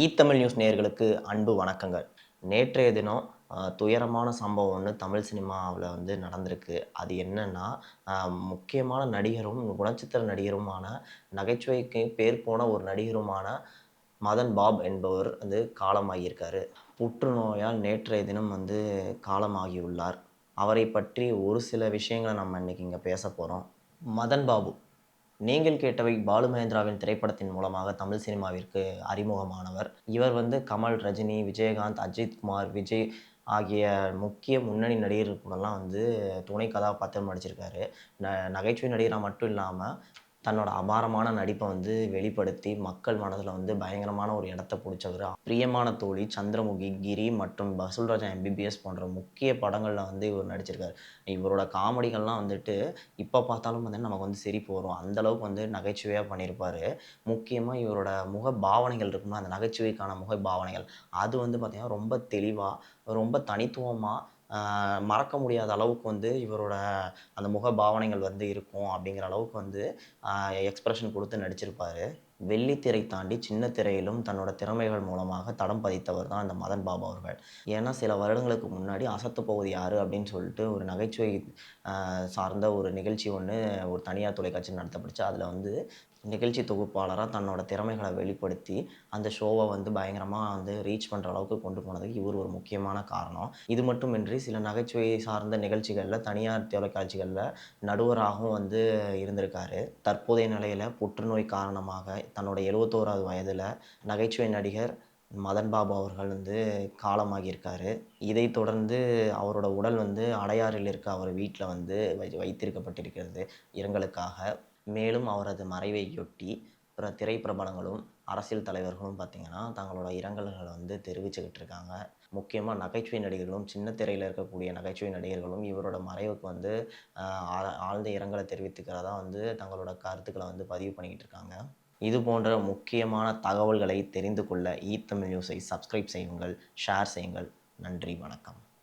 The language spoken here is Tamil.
ஈ தமிழ் நியூஸ் நேயர்களுக்கு அன்பு வணக்கங்கள். நேற்றைய தினம் துயரமான சம்பவம் ஒன்று தமிழ் சினிமாவில் வந்து நடந்திருக்கு. அது என்னன்னா முக்கியமான நடிகரும் குணச்சித்திர நடிகருமான நகைச்சுவைக்கு பேர் போன ஒரு நடிகருமான மதன் பாப் என்பவர் வந்து காலமாகியிருக்காரு. புற்றுநோயால் நேற்றைய தினம் வந்து காலமாகியுள்ளார். அவரை பற்றி ஒரு சில விஷயங்களை நம்ம இன்னைக்கு இங்கே பேச போகிறோம் மதன் பாபு நீங்கள் கேட்டவை பாலு மகேந்திராவின் திரைப்படத்தின் மூலமாக தமிழ் சினிமாவிற்கு அறிமுகமானவர். இவர் வந்து கமல் ரஜினி விஜயகாந்த் அஜித் குமார் விஜய் ஆகிய முக்கிய முன்னணி நடிகர்களுக்குள்ளெல்லாம் வந்து துணை கதாபாத்திரம் நடிச்சிருக்காரு. ந நகைச்சுவை நடிகராக மட்டும் இல்லாமல் தன்னோட அபாரமான நடிப்பை வந்து வெளிப்படுத்தி மக்கள் மனதில் வந்து பயங்கரமான ஒரு இடத்த பிடிச்சவர். பிரியமான தோழி சந்திரமுகி கிரி மற்றும் பசுல்ராஜா எம்பிபிஎஸ் போன்ற முக்கிய படங்களில் வந்து இவர் நடிச்சிருக்காரு. இவரோட காமெடிகள்லாம் வந்துட்டு இப்போ பார்த்தாலும் வந்து நமக்கு வந்து சிரிப்பு வரும். அந்தளவுக்கு வந்து நகைச்சுவையாக பண்ணியிருப்பார் முக்கியமாக இவரோட முக பாவனைகள் இருக்கும்னா அந்த நகைச்சுவைக்கான முக பாவனைகள். அது வந்து பார்த்திங்கன்னா ரொம்ப தெளிவாக ரொம்ப தனித்துவமாக மறக்க முடியாத அளவுக்கு வந்து இவரோட அந்த முக பாவனைகள் வந்து இருக்கும் அப்படிங்கிற அளவுக்கு வந்து எக்ஸ்பிரஷன் கொடுத்து நடிச்சிருப்பார். வெள்ளித்திரை தாண்டி சின்ன திரையிலும் தன்னோட திறமைகள் மூலமாக தடம் பதித்தவர் தான் அந்த மதன் பாபு அவர்கள். ஏன்னா சில வருடங்களுக்கு முன்னாடி அசத்து போவது யாரு அப்படின்னு சொல்லிட்டு ஒரு நகைச்சுவை சார்ந்த ஒரு நிகழ்ச்சி ஒன்று ஒரு தனியார் தொலைக்காட்சி நடத்தப்பட்டுச்சு. அதில் வந்து நிகழ்ச்சி தொகுப்பாளராக தன்னோட திறமைகளை வெளிப்படுத்தி அந்த ஷோவை வந்து பயங்கரமாக வந்து ரீச் பண்ணுற அளவுக்கு கொண்டு போனதுக்கு இவர் ஒரு முக்கியமான காரணம். இது மட்டுமின்றி சில நகைச்சுவை சார்ந்த நிகழ்ச்சிகளில் தனியார் தொலைக்காட்சிகளில் நடுவராகவும் வந்து இருந்திருக்காரு. தற்போதைய நிலையில் புற்றுநோய் காரணமாக தன்னோட எழுபத்தோராவது வயதில் நகைச்சுவை நடிகர் மதன் பாபு அவர்கள் வந்து காலமாகியிருக்காரு. இதைத் தொடர்ந்து அவரோட உடல் வந்து அடையாறில் இருக்க அவர் வீட்டில் வந்து வை வைத்திருக்கப்பட்டிருக்கிறது. இரங்கலுக்காக. மேலும் அவரது மறைவையொட்டி பிற திரைப்பிரபலங்களும் அரசியல் தலைவர்களும் பார்த்திங்கன்னா தங்களோட இரங்கல்களை வந்து தெரிவிச்சுக்கிட்டு இருக்காங்க. முக்கியமாக நகைச்சுவை நடிகர்களும் சின்ன திரையில் இருக்கக்கூடிய நகைச்சுவை நடிகர்களும் இவரோட மறைவுக்கு வந்து ஆழ்ந்த இரங்கலை தெரிவித்துக்கிறதா வந்து தங்களோட கருத்துக்களை வந்து பதிவு பண்ணிக்கிட்டு இருக்காங்க. இது போன்ற முக்கியமான தகவல்களை தெரிந்து கொள்ள ஈ தமிழ் நியூஸை சப்ஸ்கிரைப் செய்யுங்கள் ஷேர் செய்யுங்கள். நன்றி வணக்கம்.